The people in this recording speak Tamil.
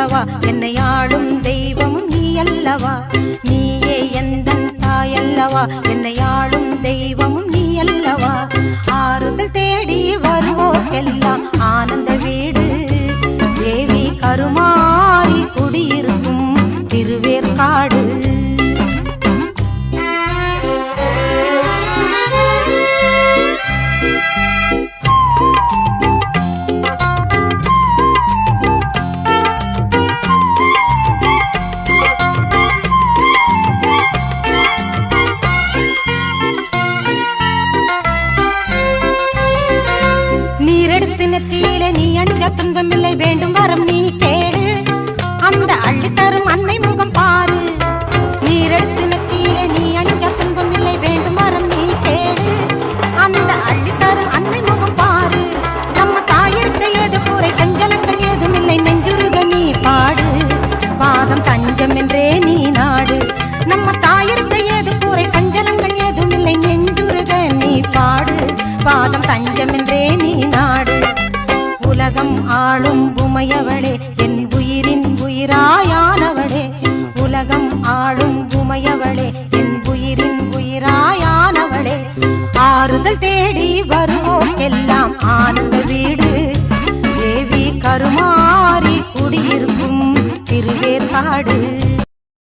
அல்லவா? என்னை ஆளும் தெய்வமும் நீ அல்லவா? நீயே எந்தன் தாயல்லவா என்னை ஆளும் தெய்வமும் நீ அல்லவா? ஆறுதல் நீரெடுத்து நீ அணிஞ்ச துன்பம் இல்லை வேண்டும் வரம் நீ கேடு. அந்த அள்ளித்தரும் அன்னை முகம் பாரு. நீரெடுத்து நெத்தியிலே நீ அணிஞ்ச துன்பம் இல்லை வேண்டும் வரம் நீ கேடு. அந்த அள்ளித்தரும் அன்னை முகம் பாரு. நம்ம தாயிற்கு ஏது கூரை சஞ்சலங்கள் ஏதுமில்லை நெஞ்சுருக நீ பாடு. பாதம் தஞ்சம் என்றே நீ நாடு. நம்ம தாயிற்கு ஏது கூரை சஞ்சலங்கள் ஏதுமில்லை நெஞ்சுருக நீ பாடு. பாதம் தஞ்சம் என்றே நீ நாடு. உலகம் ஆளும் உமையவளே. என் உயிரின் உயிராயானவளே. உலகம் ஆளும் உமையவளே. என் உயிரின் உயிராயானவளே. ஆறுதல் தேடி வருவோம். எல்லாம் ஆனந்த வீடு. தேவி கருமாறி குடியிருக்கும் திருவேற்காடு.